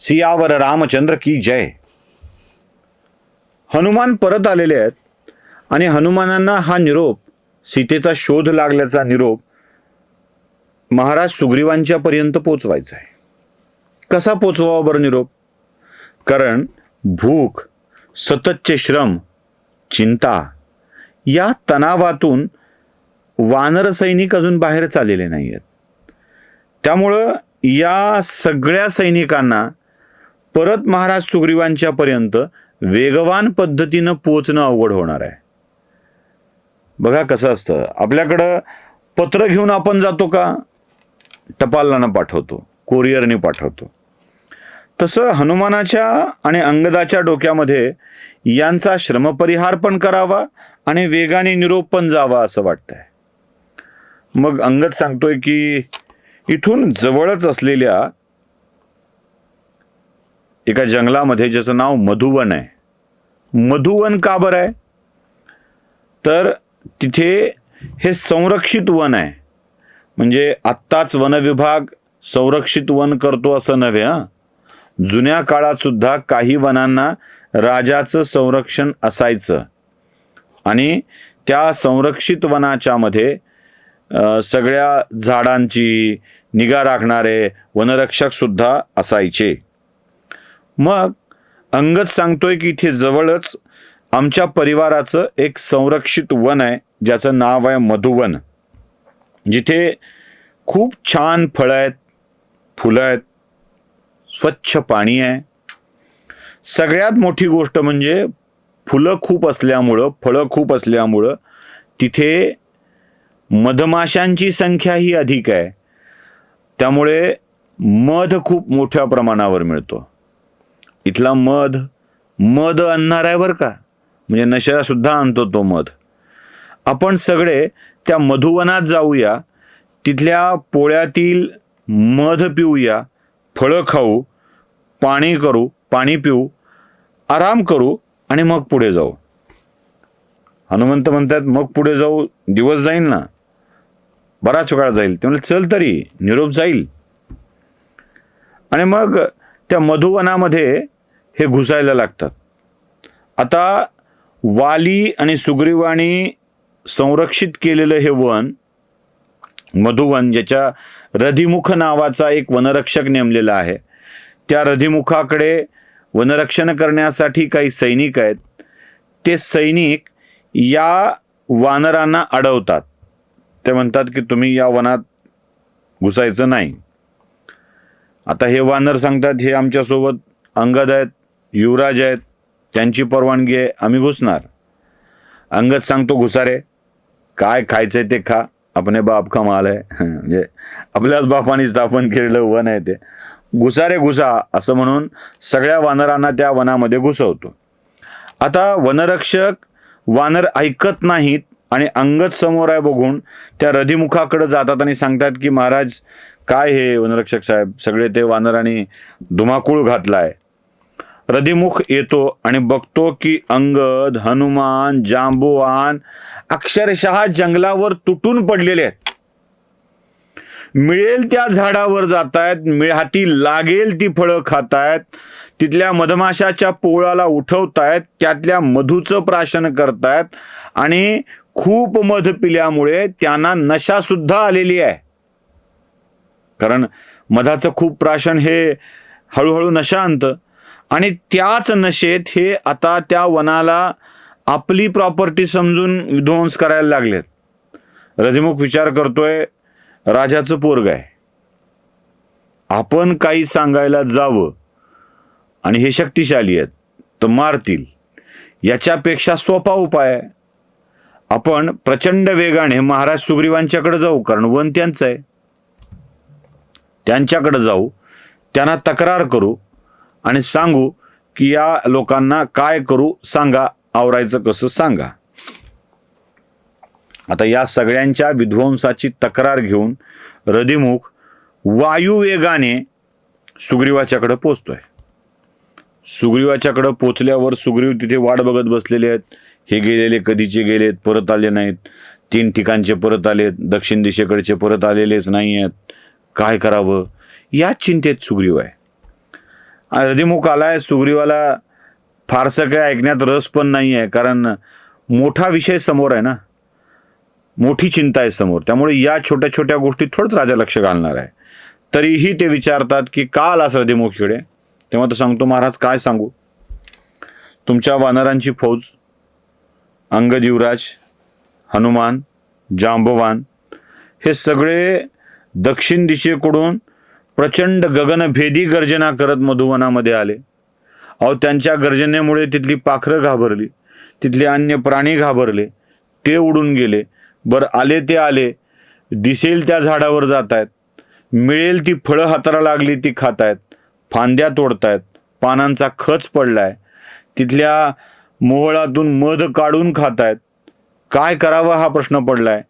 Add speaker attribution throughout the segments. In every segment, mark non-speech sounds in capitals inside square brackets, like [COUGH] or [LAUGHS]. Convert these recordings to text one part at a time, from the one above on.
Speaker 1: सियावर रामचंद्र की जय. हनुमान परत आलेले आहेत आणि हनुमानांना हा निरोप सीतेचा शोध लागल्याचा निरोप महाराज सुग्रीवांच्या पर्यंत पोचवायचा आहे. कसा पोचवावा बरं निरोप? कारण भूक सततचे श्रम चिंता या तणावातून वानर सैनिक अजून बाहेर चाललेले नाही आहेत त्यामुळं या सगळ्या सैनिकांना परत महाराज सुग्रीवांच्या पर्यंत वेगवान पद्धतीनं पोचणं अवघड होणार आहे. बघा कसं असतं. आपल्याकडं पत्र घेऊन आपण जातो का? टपालानं पाठवतो कोरिअरने पाठवतो. तसं हनुमानाच्या आणि अंगदाच्या डोक्यामध्ये यांचा श्रमपरिहार पण करावा आणि वेगाने निरोप पण जावा असं वाटतंय. मग अंगद सांगतोय की इथून जवळच असलेल्या एका जंगलामध्ये ज्याचं नाव मधुवन आहे. मधुवन का बरं आहे? तर तिथे हे संरक्षित वन आहे. म्हणजे आत्ताच वनविभाग संरक्षित वन करतो असं नव्हे हां. जुन्या काळात सुद्धा काही वनांना राजाचं संरक्षण असायचं. आणि त्या संरक्षित वनाच्या मध्ये सगळ्या झाडांची निगा राखणारे वनरक्षक सुद्धा असायचे. मग अंगद सांगतोय की इथे जवळच आमच्या परिवाराचं एक संरक्षित वन आहे ज्याचं नाव आहे मधुवन. जिथे खूप छान फळं आहेत फुलं आहेत स्वच्छ पाणी आहे. सगळ्यात मोठी गोष्ट म्हणजे फुलं खूप असल्यामुळं फळं खूप असल्यामुळं तिथे मधमाशांची संख्या ही अधिक आहे. त्यामुळे मध खूप मोठ्या प्रमाणावर मिळतो. इथला मध मध आणणार आहे बरं का? म्हणजे नशा सुद्धा आणतो तो मध. आपण सगळे त्या मधुवनात जाऊया तिथल्या पोळ्यातील मध पिऊया फळं खाऊ पाणी करू पाणी पिऊ आराम करू आणि मग पुढे जाऊ. हनुमंत म्हणतात मग पुढे जाऊ दिवस जाईल ना? बराच वेळा जाईल. ते म्हणले चल तरी निरोप जाईल. आणि मग त्या मधुवनामध्ये हे घुसायला लागतात. आता वाली आणि सुग्रीवाणी संरक्षित केलेलं हे वन मधुवन ज्याच्या रधिमुख नावाचा एक वनरक्षक नेमलेला आहे. त्या रधिमुखाकडे वनरक्षण करण्यासाठी काही सैनिक आहेत. ते सैनिक या वानरांना अडवतात. ते म्हणतात की तुम्ही या वनात घुसायचं नाही. आता हे वानर सांगतात हे आमच्यासोबत अंगद आहेत युवराज आहेत त्यांची परवानगी आहे आम्ही घुसणार. अंगद सांगतो घुसारे काय खायचंय ते खा आपने बाप का माल आहे. [LAUGHS] म्हणजे आपल्याच बापाने स्थापन केलेलं वन आहे ते. घुसारे घुसा असं म्हणून सगळ्या वानरांना त्या वनामध्ये घुसवतो. आता वनरक्षक वानर ऐकत नाहीत आणि अंगद समोर आहे बघून त्या रधिमुखाकडे जातात आणि सांगतात की महाराज काय हे वनरक्षक साहेब? सगळे ते वानरांनी धुमाकूळ घातलाय. रदिमुख येतो आणि बघतो की अंगद हनुमान जांबुवान अक्षरशः जंगलावर तुटून पडलेले आहेत. मिळेल त्या झाडावर जातायत आहेत हाती लागेल ती फळं खातायत तिथल्या मधमाशाच्या पोळाला उठवतायत त्यातल्या मधूचं प्राशन करतायत आणि खूप मध पिल्यामुळे त्यांना नशा सुद्धा आलेली आहे. कारण मधाचं खूप प्राशन हे हळूहळू नशा आणतं. आणि त्याच नशेत हे आता त्या वनाला आपली प्रॉपर्टी समजून विध्वंस करायला लागलेत. रजमुख विचार करतोय राजाचं पोरग आहे. आपण काही सांगायला जावं आणि हे शक्तिशाली आहेत तर मारतील. याच्यापेक्षा सोपा उपाय आहे. आपण प्रचंड वेगाने महाराज सुग्रीवांच्याकडे जाऊ कारण वन त्यांचं आहे. त्यांच्याकडं जाऊ त्यांना तक्रार करू आणि सांगू की या लोकांना काय करू सांगा आवरायचं कसं सांगा. आता या सगळ्यांच्या विध्वंसाची तक्रार घेऊन रदिमुख वायुवेगाने सुग्रीवाच्याकडे पोचतोय. सुग्रीवाच्याकडे पोचल्यावर सुग्रीव तिथे वाट बघत बसलेले आहेत. हे गेलेले कधीचे गेलेत परत आले नाहीत. तीन ठिकाणचे परत आलेत दक्षिण दिशेकडचे परत आलेलेच नाही आहेत काय करावं? याच चिंतेत सुग्रीव आहे. रदिमुख आलाय सुग्रीवाला फारसं काय ऐकण्यात रस पण नाही आहे कारण मोठा विषय समोर आहे ना. मोठी चिंता आहे समोर. त्यामुळे या छोट्या छोट्या गोष्टी थोडंच राजा लक्ष घालणार आहे. तरीही ते विचारतात की का आलास रदिमुखकडे तेव्हा तो सांगतो महाराज काय सांगू? तुमच्या वानरांची फौज अंगद युवराज हनुमान जांबवान हे सगळे दक्षिण दिशेकडून प्रचंड गगनभेदी गर्जना करत मधुवनामध्ये आले. अहो त्यांच्या गर्जनेमुळे तिथली पाखरं घाबरली तिथले अन्य प्राणी घाबरले ते उडून गेले. बरं आले ते आले. दिसेल त्या झाडावर जात आहेत मिळेल ती फळं हाताला लागली ती खात आहेत फांद्या तोडतायत. पानांचा खच पडलाय. तिथल्या मोहळातून मध काढून खात आहेत काय करावं हा प्रश्न पडलाय?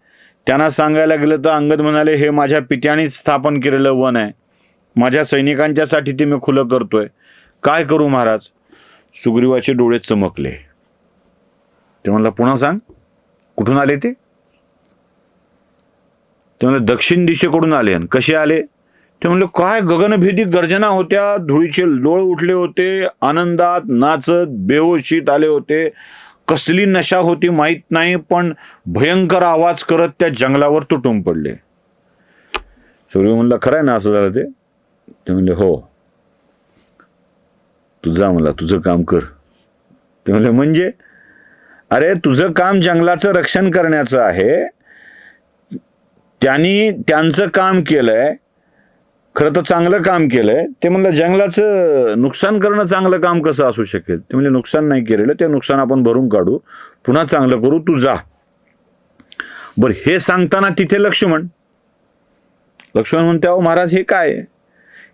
Speaker 1: त्यांना सांगायला गेलं तर अंगद म्हणाले हे माझ्या पित्यानेच स्थापन केलेलं वन आहे. माझ्या सैनिकांच्यासाठी ते मी खुलं करतोय. काय करू महाराज? सुग्रीवाचे डोळे चमकले. ते म्हणलं पुन्हा सांग कुठून आले ते? ते म्हणले दक्षिण दिशेकडून आले. आणि कसे आले? ते म्हणले काय गगनभेदी गर्जना होत्या धुळीचे लोळ उठले होते आनंदात नाचत बेहोशीत आले होते कसली नशा होती माहीत नाही पण भयंकर आवाज करत त्या जंगलावर तुटून पडले. सूर्य म्हणलं खरं आहे ना असं झालं ते? ते म्हणले हो. तुझा मला तुझं काम कर. ते म्हणले म्हणजे? अरे तुझं काम जंगलाचं रक्षण करण्याचं आहे. त्यांनी त्यांचं काम केलंय खरं तर चांगलं काम केलंय. ते म्हणलं जंगलाचं नुकसान करणं चांगलं काम कसं असू शकेल? ते म्हणजे नुकसान नाही केलेलं ते नुकसान आपण भरून काढू. पुन्हा चांगलं करू तू जा. बरं हे सांगताना तिथे लक्ष्मण. लक्ष्मण म्हणते अहो महाराज हे काय?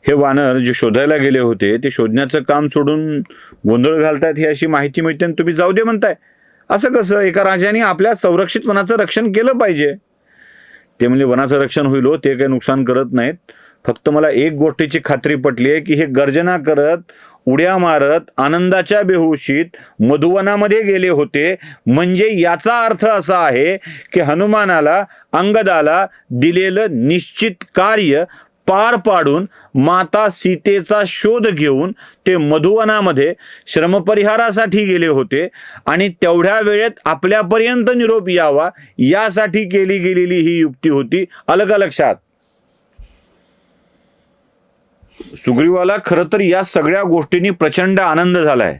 Speaker 1: हे वानर जे शोधायला गेले होते ते शोधण्याचं काम सोडून गोंधळ घालतायत ही अशी माहिती मिळते आणि तुम्ही जाऊ दे म्हणताय. असं कसं? एका राजाने आपल्या संरक्षित वनाचं रक्षण केलं पाहिजे. ते म्हणजे वनाचं रक्षण होईल हो ते काही नुकसान करत नाहीत. फक्त मला एक गोष्टीची खात्री पटली आहे की हे गर्जना करत उड्या मारत आनंदाच्या बेहोशीत मधुवनामध्ये गेले होते. म्हणजे याचा अर्थ असा आहे की हनुमानाला अंगदाला दिलेलं निश्चित कार्य पार पाडून माता सीतेचा शोध घेऊन ते मधुवनामध्ये श्रमपरिहारासाठी गेले होते आणि तेवढ्या वेळेत आपल्यापर्यंत निरोप यावा यासाठी केली गेलेली ही युक्ती होती. अलग लक्षात सुग्रीवाला खरं तर या सगळ्या गोष्टींनी प्रचंड आनंद झालाय.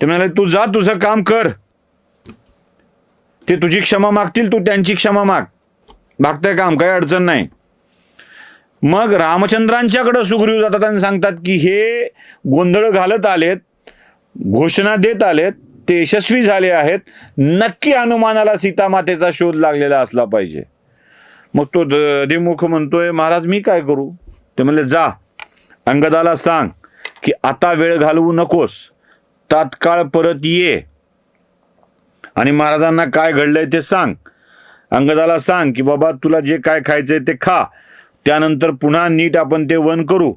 Speaker 1: ते म्हणाले तू जा तुझं काम कर. ते तुझी क्षमा मागतील तू त्यांची क्षमा माग. मागतंय काम काही अडचण नाही. मग रामचंद्रांच्याकडं सुग्रीव जातात आणि सांगतात की हे गोंधळ घालत आलेत घोषणा देत आलेत ते यशस्वी झाले आहेत नक्की हनुमानाला सीतामातेचा शोध लागलेला असला पाहिजे. मग तो दिमुख म्हणतोय महाराज मी काय करू? ते म्हणले जा. अंगदाला सांग की आता वेळ घालवू नकोस. तात्काळ परत ये. आणि महाराजांना काय घडलंय ते सांग. अंगदाला सांग की बाबा तुला जे काय खायचंय ते खा. त्यानंतर पुन्हा नीट आपण ते वन करू.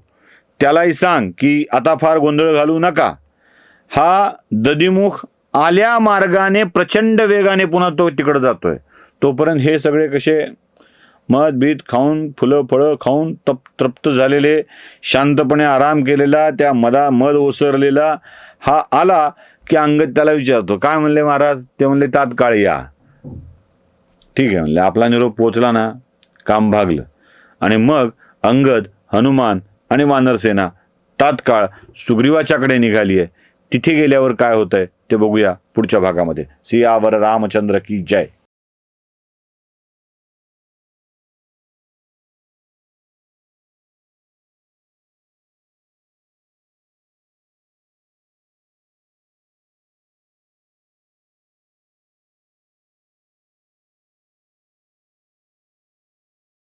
Speaker 1: त्यालाही सांग की आता फार गोंधळ घालू नका. हा ददिमुख आल्या मार्गाने प्रचंड वेगाने पुन्हा तो तिकडं जातोय. तोपर्यंत हे सगळे कसे मध बीत खाऊन फुलं फळं खाऊन तप तृप्त झालेले शांतपणे आराम केलेला त्या मधा मध ओसरलेला हा आला की अंगद त्याला विचारतो काय म्हणले महाराज? ते म्हणले तात्काळ या. ठीक आहे म्हणले आपला निरोप पोचला ना काम भागलं. आणि मग अंगद हनुमान आणि वानरसेना तात्काळ सुग्रीवाच्याकडे निघाली आहे. तिथे गेल्यावर काय होतंय ते बघूया पुढच्या भागामध्ये. सियावर रामचंद्र की जय.